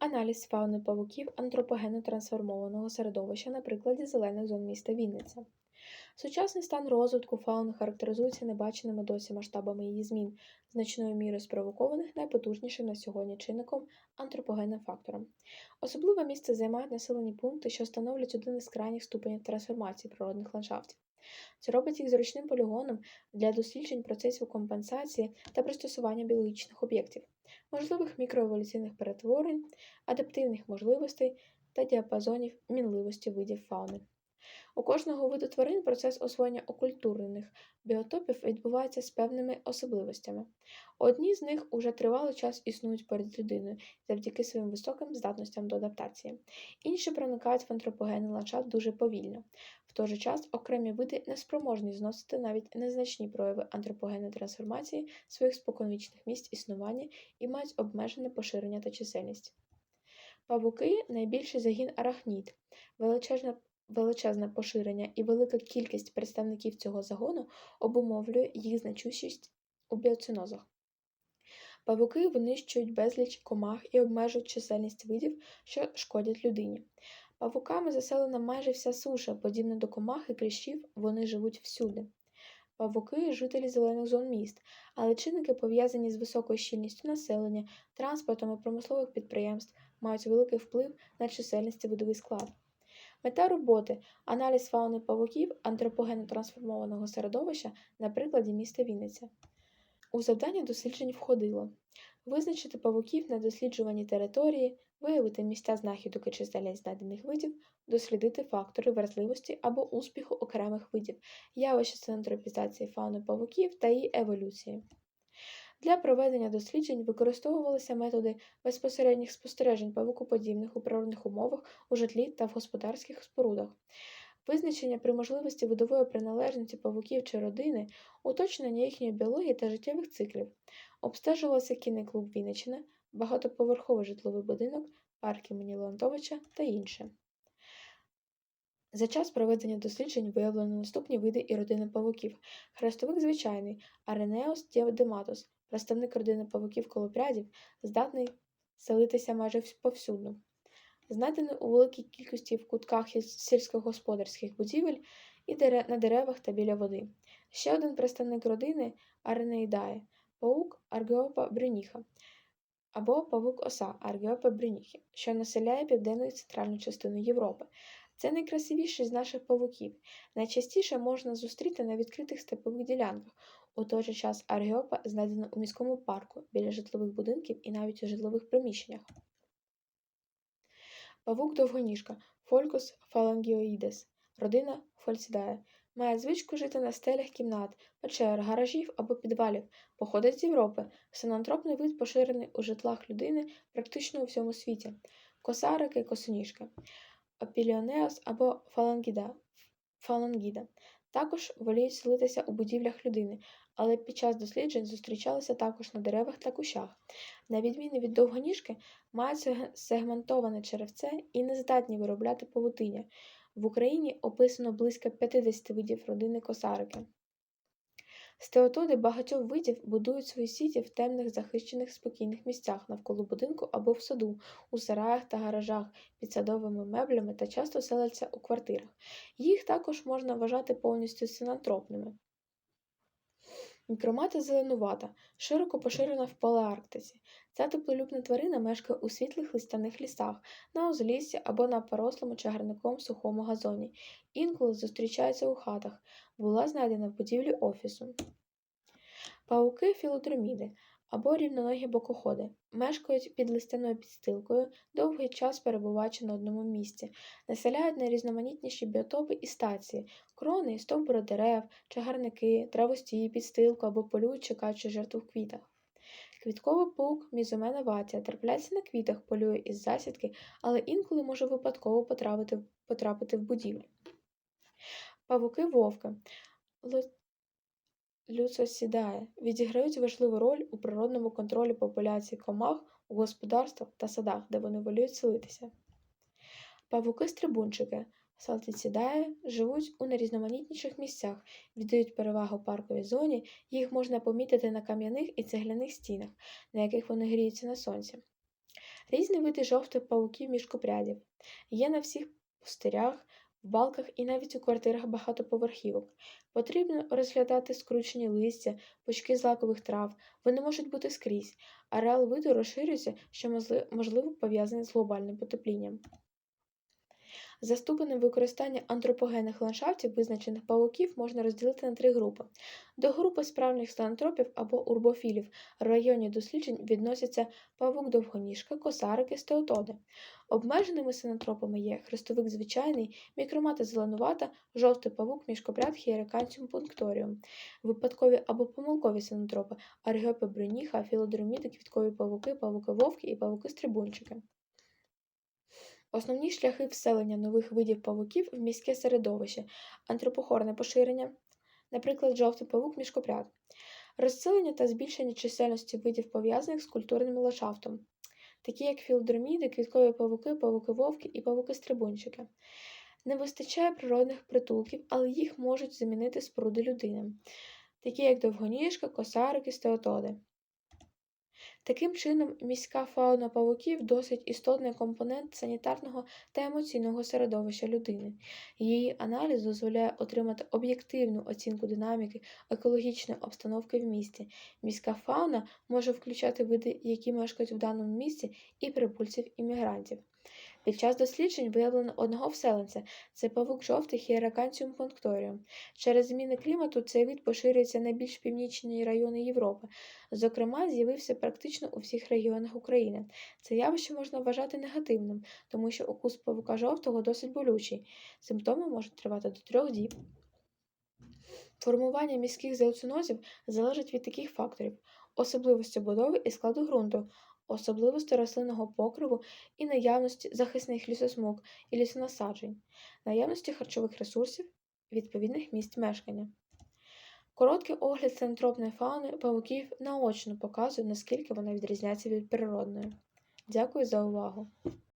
Аналіз фауни павуків антропогенно трансформованого середовища на прикладі зелених зон міста Вінниця. Сучасний стан розвитку фауни характеризується небаченими досі масштабами її змін, значною мірою спровокованих найпотужнішим на сьогодні чинником антропогенним фактором. Особливе місце займають населені пункти, що становлять один із крайніх ступенів трансформації природних ландшафтів. Це робить їх зручним полігоном для досліджень процесів компенсації та пристосування біологічних об'єктів, можливих мікроеволюційних перетворень, адаптивних можливостей та діапазонів мінливості видів фауни. У кожного виду тварин процес освоєння окультурених біотопів відбувається з певними особливостями. Одні з них уже тривалий час існують перед людиною завдяки своїм високим здатностям до адаптації, інші проникають в антропогенний ландшафт дуже повільно. В той же час окремі види не спроможні зносити навіть незначні прояви антропогенної трансформації своїх споконвічних місць існування і мають обмежене поширення та чисельність. Павуки найбільший загін арахнід, величезна величезне поширення і велика кількість представників цього загону обумовлює їх значущість у біоцинозах. Павуки винищують безліч комах і обмежують чисельність видів, що шкодять людині. Павуками заселена майже вся суша, подібно до комах і кліщів, вони живуть всюди. Павуки жителі зелених зон міст, але чинники, пов'язані з високою щільністю населення, транспортом і промислових підприємств, мають великий вплив на чисельність видовий склад. Мета роботи аналіз фауни павуків антропогенно трансформованого середовища на прикладі міста Вінниця. У завдання досліджень входило визначити павуків на досліджуваній території, виявити місця знахідок і чисельність знайдених видів, дослідити фактори вразливості або успіху окремих видів, явища центропізації фауни павуків та її еволюції. Для проведення досліджень використовувалися методи безпосередніх спостережень павукоподібних у природних умовах у житлі та в господарських спорудах, визначення при можливості видової приналежності павуків чи родини, уточнення їхньої біології та життєвих циклів, обстежувався кінний клуб Вінниччина, багатоповерховий житловий будинок, парк імені Леонтовича та інше. За час проведення досліджень виявлено наступні види і родини павуків: хрестовик звичайний, Аренеос діадематус, представник родини павуків колопрядів, здатний селитися майже повсюдно. Знайдений у великій кількості в кутках сільськогосподарських будівель і на деревах та біля води. Ще один представник родини Аренеїдає, паук Аргеопа брюніха або павук оса Аргеопа брюніхи, що населяє південну і центральну частину Європи. Це найкрасивіший з наших павуків. Найчастіше можна зустріти на відкритих степових ділянках. У той же час аргіопа знайдено у міському парку, біля житлових будинків і навіть у житлових приміщеннях. Павук довгоніжка Фолькус фалангіоїдес, родина Фольцидає. Має звичку жити на стелях кімнат, печер, гаражів або підвалів, походить з Європи. Синантропний вид поширений у житлах людини практично у всьому світі. Косарики, косоніжки. Опіліонеос або фалангіда. фалангіда. Також воліють селитися у будівлях людини, але під час досліджень зустрічалися також на деревах та кущах. На відміну від довгоніжки, мають сегментоване черевце і не здатні виробляти павутиння. В Україні описано близько 50 видів родини косарики. Стеотоди багатьох видів будують свої сіті в темних захищених спокійних місцях навколо будинку або в саду, у сараях та гаражах, під садовими меблями та часто селяться у квартирах. Їх також можна вважати повністю синантропними. Мікромата зеленувата, широко поширена в Палеарктиці. Ця теплолюбна тварина мешкає у світлих листяних лісах, на узліссі або на порослому чагарником сухому газоні. Інколи зустрічається у хатах, була знайдена в будівлі офісу. Пауки філодроміди або рівноногі бокоходи мешкають під листяною підстилкою, довгий час перебуваючи на одному місці, населяють найрізноманітніші біотопи і стації, крони, стовбури дерев, чагарники, травостії, підстилку або полюють, чекаючи жертву в квітах. Квітковий паук мізомена ватія трапляється на квітах, полює із засідки, але інколи може випадково потрапити, потрапити в будівлю. Павуки вовки Люцосідає відіграють важливу роль у природному контролі популяцій комах у господарствах та садах, де вони воліють селитися. Павуки-стрибунчики Салтицідає живуть у найрізноманітніших місцях, віддають перевагу парковій зоні, їх можна помітити на кам'яних і цегляних стінах, на яких вони гріються на сонці. Різні види жовтих павуків мішкопрядів. Є на всіх пустирях, в балках і навіть у квартирах багатоповерхівок. Потрібно розглядати скручені листя, пучки злакових трав. Вони можуть бути скрізь. Ареал виду розширюється, що можливо пов'язане з глобальним потеплінням. За ступенем використання антропогенних ландшафтів визначених павуків можна розділити на три групи. До групи справжніх синантропів або урбофілів в районі досліджень відносяться павук довгоніжка, косарики, стеотоди. Обмеженими синантропами є хрестовик звичайний, мікромата зеленувата, жовтий павук, мішкопряд, хіериканціум пункторіум. Випадкові або помилкові синантропи аргіопи броніха, філодроміди, квіткові павуки, павуки вовки і павуки-стрибунчики. Основні шляхи вселення нових видів павуків в міське середовище, антропохорне поширення, наприклад, жовтий павук мішкопряд, розселення та збільшення чисельності видів пов'язаних з культурним ландшафтом, такі як філодроміди, квіткові павуки, павуки-вовки і павуки-стрибунчики. Не вистачає природних притулків, але їх можуть замінити споруди людини, такі як довгоніжка, косарики, стеотоди. Таким чином, міська фауна павуків досить істотний компонент санітарного та емоційного середовища людини. Її аналіз дозволяє отримати об'єктивну оцінку динаміки екологічної обстановки в місті. Міська фауна може включати види, які мешкають в даному місці, і прибульців іммігрантів. Під час досліджень виявлено одного вселенця це павук жовтий хіераканціум пункторіум. Через зміни клімату цей вид поширюється на більш північні райони Європи. Зокрема, з'явився практично у всіх регіонах України. Це явище можна вважати негативним, тому що укус павука жовтого досить болючий. Симптоми можуть тривати до трьох діб. Формування міських зооцинозів залежить від таких факторів: особливості будови і складу ґрунту, особливості рослинного покриву і наявності захисних лісосмуг і лісонасаджень, наявності харчових ресурсів, відповідних місць мешкання. Короткий огляд центропної фауни павуків наочно показує, наскільки вона відрізняється від природної. Дякую за увагу!